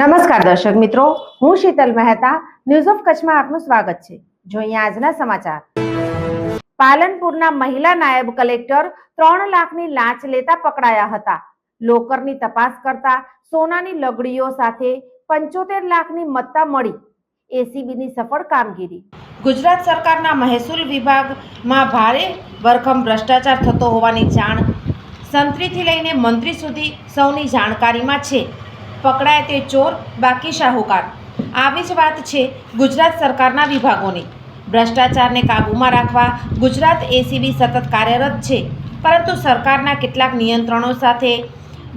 નમસ્કાર દર્શક મિત્રો, હું શીતલ મહેતા ન્યૂઝ ઓફ કચ્છમાં આપનું સ્વાગત છે. જોઈએ આજના સમાચાર. પાલનપુરના મહિલા નાયબ કલેક્ટર ત્રણ લાખની લાંચ લેતા પકડાયા હતા. લોકરની તપાસ કરતા સોનાની લગડીઓ સાથે પંચોતેર લાખની મત્તા મળી. એસીબીની સફળ કામગીરી. ગુજરાત સરકારના મહેસૂલ વિભાગમાં ભારે ભરખમ ભ્રષ્ટાચાર થતો હોવાની જાણ સંત્રીથી લઈને મંત્રી સુધી સૌની જાણકારીમાં છે. પકડાય તે ચોર બાકી શાહુકાર. આવી જ વાત છે ગુજરાત સરકારના વિભાગોની. ભ્રષ્ટાચારને કાબૂમાં રાખવા ગુજરાત એસીબી સતત કાર્યરત છે. પરંતુ સરકારના કેટલાક નિયંત્રણો સાથે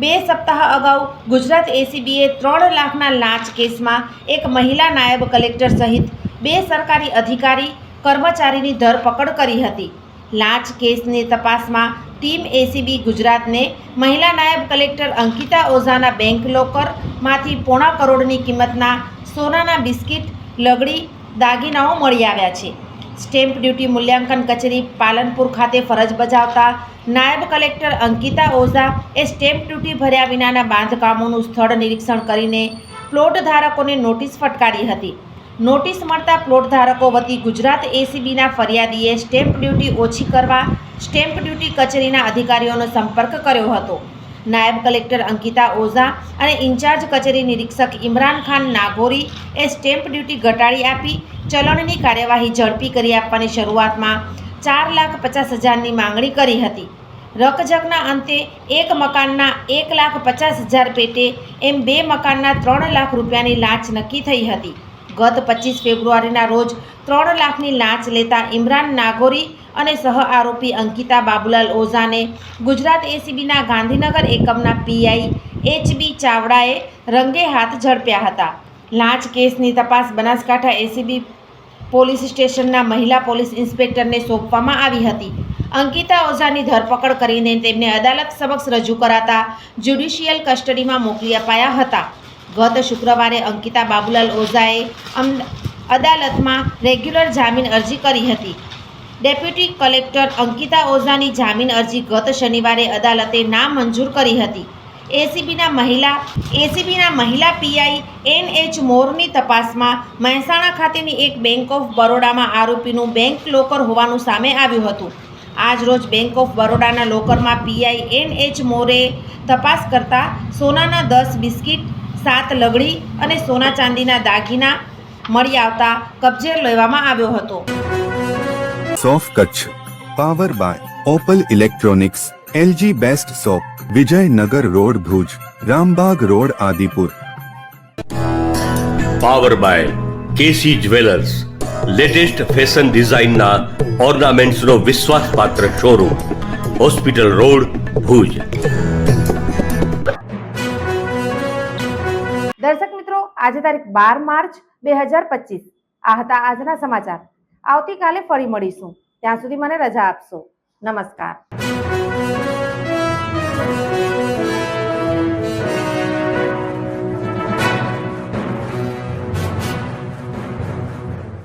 બે સપ્તાહ અગાઉ ગુજરાત એસીબીએ ત્રણ લાખના લાંચ કેસમાં એક મહિલા નાયબ કલેક્ટર સહિત બે સરકારી અધિકારી કર્મચારીની ધરપકડ કરી હતી. લાંચ કેસની તપાસમાં ટીમ એસીબી ગુજરાતને મહિલા નાયબ કલેક્ટર અંકિતા ઓઝાના બેંક લોકરમાંથી પોણા કરોડની કિંમતના સોનાના બિસ્કિટ, લગડી, દાગીનાઓ મળી આવ્યા છે. સ્ટેમ્પ ડ્યુટી મૂલ્યાંકન કચેરી પાલનપુર ખાતે ફરજ બજાવતા નાયબ કલેક્ટર અંકિતા ઓઝા એ સ્ટેમ્પ ડ્યુટી ભર્યા વિનાના બાંધકામોનું સ્થળ નિરીક્ષણ કરીને પ્લોટ ધારકોને નોટિસ ફટકારી હતી. નોટિસ મળતા પ્લોટ ધારકો વતી ગુજરાત એસીબીના ફરિયાદીએ સ્ટેમ્પ ડ્યુટી ઓછી કરવા, સ્ટેમ્પ ડ્યુટી કચેરીના અધિકારીઓનો સંપર્ક કર્યો હતો. નાયબ કલેક્ટર અંકિતા ઓઝા અને ઇન્ચાર્જ કચેરી નિરીક્ષક ઇમરાન ખાન નાગોરી એ સ્ટેમ્પ ડ્યુટી ઘટાડી આપી, ચલણની કાર્યવાહી ઝડપી કરી આપવાની શરૂઆતમાં ચાર લાખ પચાસ હજારની માંગણી કરી હતી. રકઝકના અંતે એક મકાનના એક લાખ પચાસ હજાર પેટે એમ બે મકાનના ત્રણ લાખ રૂપિયાની લાંચ નક્કી થઈ હતી. ગત પચીસ ફેબ્રુઆરીના રોજ ત્રણ લાખની લાંચ લેતા ઇમરાન નાગોરી અને સહ આરોપી અંકિતા બાબુલાલ ઓઝાને ગુજરાત એસીબીના ગાંધીનગર એકમના પીઆઈ એચબી ચાવડાએ રંગે હાથ ઝડપ્યા હતા. લાંચ કેસની તપાસ બનાસકાંઠા એસીબી પોલીસ સ્ટેશનના મહિલા પોલીસ ઇન્સ્પેક્ટરને સોંપવામાં આવી હતી. અંકિતા ઓઝાની ધરપકડ કરીને તેમને અદાલત સમક્ષ રજૂ કરાતા જ્યુડિશિયલ કસ્ટડીમાં મોકલી અપાયા હતા. ગત શુક્રવારે અંકિતા બાબુલાલ ઓઝાએ અદાલતમાં રેગ્યુલર જામીન અરજી કરી હતી. ડેપ્યુટી કલેક્ટર અંકિતા ઓઝાની જામીન અરજી ગત શનિવારે અદાલતે નામંજૂર કરી હતી. એસીબીના મહિલા એસીબીના મહિલા પીઆઈ એન એચ મોરની તપાસમાં મહેસાણા ખાતેની એક બેંક ઓફ બરોડામાં આરોપીનું બેંક લોકર હોવાનું સામે આવ્યું હતું. આજ રોજ બેંક ઓફ બરોડાના લોકરમાં પીઆઈ એન એચ મોરે તપાસ કરતાં સોનાના દસ બિસ્કિટ સાત લગડી અને સોના ચાંદીના દાગીના મળી આવતા કબજે લેવામાં આવ્યો હતો. સોફ Kutch power by Opal electronics LG best shop Vijaynagar road Bhuj Rambagh road Adipur. Power by KC jewellers latest fashion ડિઝાઇનના ઓર્નામેન્ટ્સનો વિશ્વાસપાત્ર શોરૂમ હોસ્પિટલ રોડ ભુજ. દર્શક મિત્રો, આજે તારીખ બાર માર્ચ બે હજાર પચીસ. આ હતા આજના સમાચાર. આવતીકાલે ફરી મળીશું. ત્યાં સુધી મને રજા આપશો. નમસ્કાર.